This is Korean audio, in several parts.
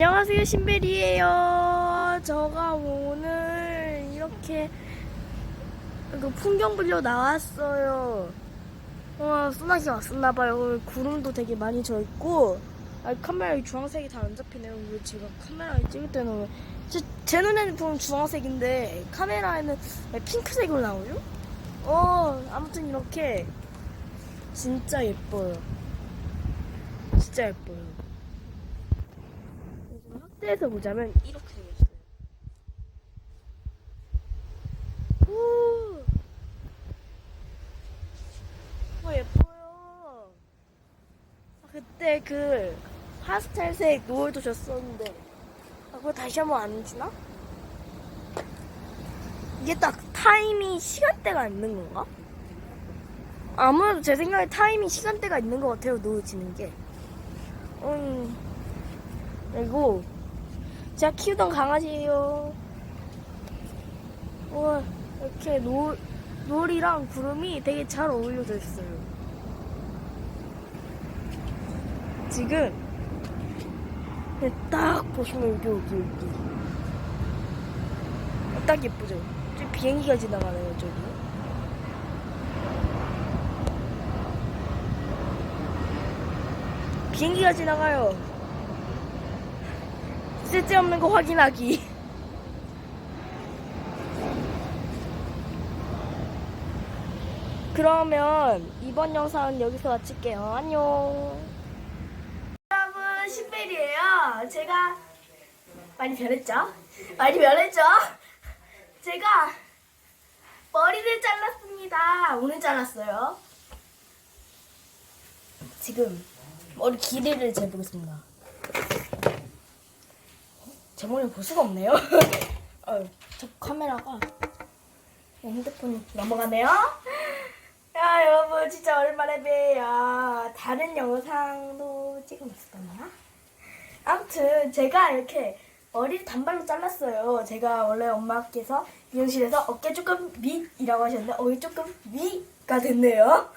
안녕하세요 신베리예요. 저가 오늘 이렇게 그 풍경 보려 나왔어요. 와 소나기 왔었나봐요. 구름도 되게 많이 져 있고 아, 카메라에 주황색이 잘 안 잡히네요. 왜 제가 카메라에 찍을 때는 왜 제, 제 눈에는 보면 주황색인데 카메라에는 왜 핑크색으로 나오죠? 어 아무튼 이렇게 진짜 예뻐요. 진짜 예뻐요. 좀 확대해서 보자면 이렇게 생겼어요. 오, 어, 예뻐요. 아, 그때 그 파스텔색 노을도 줬었는데, 아, 그거 다시 한번 안 주나? 이게 딱 타이밍 시간대가 있는 건가? 아무래도 제 생각에 타이밍 시간대가 있는 것 같아요, 노을 지는 게. 음, 그리고 제가 키우던 강아지예요. 와 이렇게 노 노을이랑 구름이 되게 잘 어울려져 있어요. 지금 네, 딱 보시면 여기 여기 여기 어, 딱 예쁘죠? 저기 비행기가 지나가네요 저기. 비행기가 지나가요. 쓸데없는 거 확인하기. 그러면 이번 영상은 여기서 마칠게요. 안녕. 여러분, 신벨이에요. 제가 많이 변했죠? 많이 변했죠? 제가 머리를 잘랐습니다. 오늘 잘랐어요. 지금 머리 길이를 재보겠습니다. 제 머리 볼 수가 없네요. 어, 저 카메라가 핸드폰이 넘어가네요. 야 여러분 진짜 오랜만에 뵈요. 다른 영상도 찍어놨었나? 아무튼 제가 이렇게 머리를 단발로 잘랐어요. 제가 원래 엄마께서 미용실에서 어깨 조금 밑이라고 하셨는데 어깨 조금 위가 됐네요.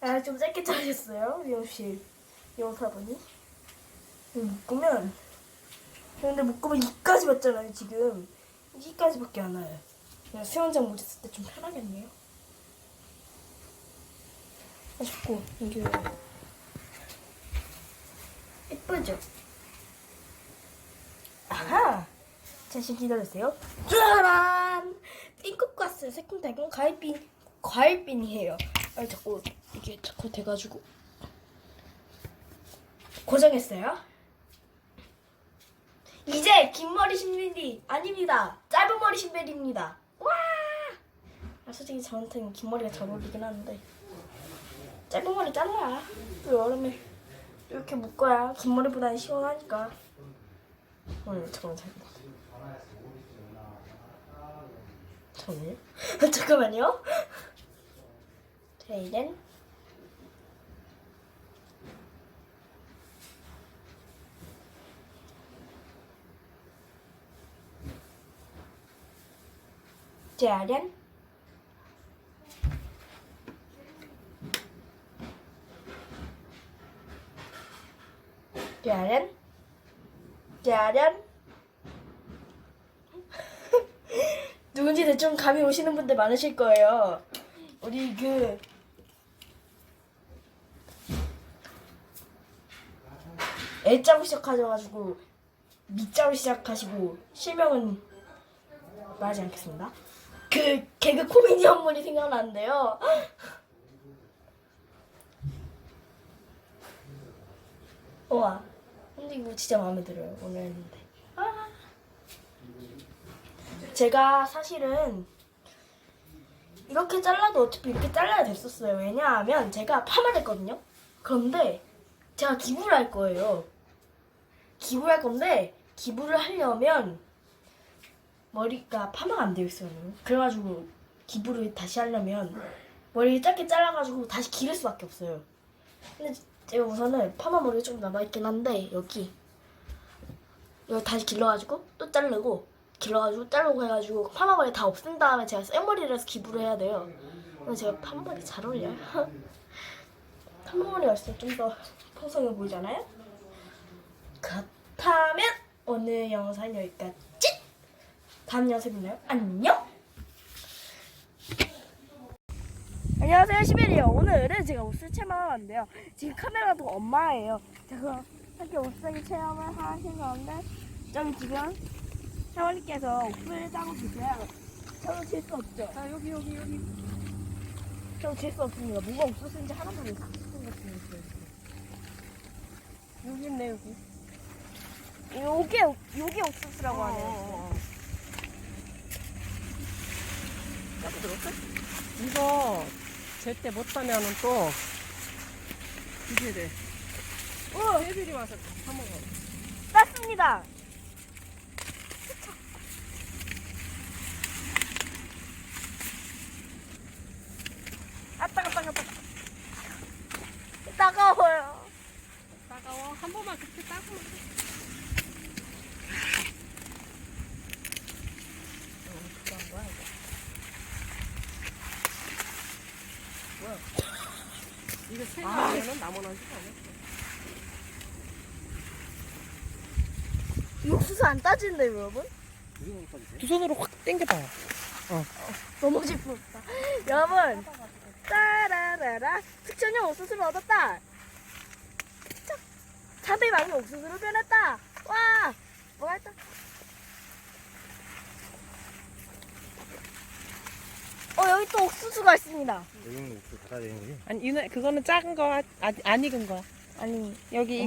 아, 좀 짧게 자르셨어요 미용실 미용사분이. 묶으면 근데 묶으면 이까지 왔잖아요 지금. 여기까지밖에 안 와요. 그냥 수영장 못 했을 때좀 편하겠네요. 아 자꾸 이게 왜 예쁘죠? 아하! 잠시 기다려주세요. 짜란! 핑크 가스 새콤달콤 과일빈 과일빈이에요. 아 자꾸 이게 자꾸 돼가지고. 고정했어요 이제 긴 머리 신벨이 아닙니다. 짧은 머리 신벨입니다. 와! 아, 솔직히 저한테는 긴 머리가 잘 어울리긴 하는데 짧은 머리 잘라. 또 여름에 이렇게 묶어야 긴 머리보다는 시원하니까. 오늘 잠깐만 잠깐만. 잠깐만요. 잠깐만요. 제이는 짜란 짜란 짜란 누군지 대충 감이 오시는 분들 많으실 거예요. 우리 그 애자로 시작하셔가지고 밑자로 시작하시고 실명은 말하지 않겠습니다. 그 개그 코미디 한분이 생각나는데요. 와, 근데 이거 진짜 마음에 들어요. 오늘 했는데. 아. 제가 사실은 이렇게 잘라도 어차피 이렇게 잘라야 됐었어요. 왜냐하면 제가 파마를 했거든요. 그런데 제가 기부를 할 거예요. 기부를 할 건데 기부를 하려면 머리가 파마가 안 되어 있어요. 그래가지고 기부를 다시 하려면 머리를 짧게 잘라가지고 다시 기를 수밖에 없어요. 근데 제가 우선은 파마 머리가 좀 남아있긴 한데 여기 여기 다시 길러가지고 또 자르고 길러가지고 자르고 해가지고 파마 머리 다 없앤 다음에 제가 생머리를 해서 기부를 해야 돼요. 근데 제가 파마 머리 잘 어울려요. 파마 머리가 있으면 좀더 풍성해 보이잖아요. 그렇다면 오늘 영상 여기까지. 다음 영상에 만나요. 안녕. 안녕하세요 시베리요. 오늘은 제가 옷을 체험하러 왔는데요. 지금 카메라도 엄마예요. 제가 함께 옷사기 체험을 하신 가운데 저기 지금 샤월리께서 옷을 따고 계세요. 저는 질수 없죠. 자 여기 여기 여기 저는 질수 없습니다. 뭐가 옥수수인지 하나도 모르겠어요. 여기 있네 여기 요게 옥- 요게 옥수수라고 하네요. 어, 이거 제때 못하면은 또 이게 돼. 어, 애들이 와서 다 먹어. 땄습니다. 아 따가 따가 따가. 따가워요. 따가워? 한 번만 그렇게 따고 이거 생각하면은 나무나지가 않아 이 옥수수 안 따지는데요, 여러분? 두 손으로 확 당겨봐 너무 기쁘다. 여러분, 따라라라 특전용 옥수수를 얻었다. 자, 자비 많은 옥수수로 변했다. 와, 뭐가 했다? 어 여기 또 옥수수가 있습니다. 여기는 옥수 닫아야 되는 거지? 아니 이거 그거는 작은 거 아, 안 익은 거야 아니 여기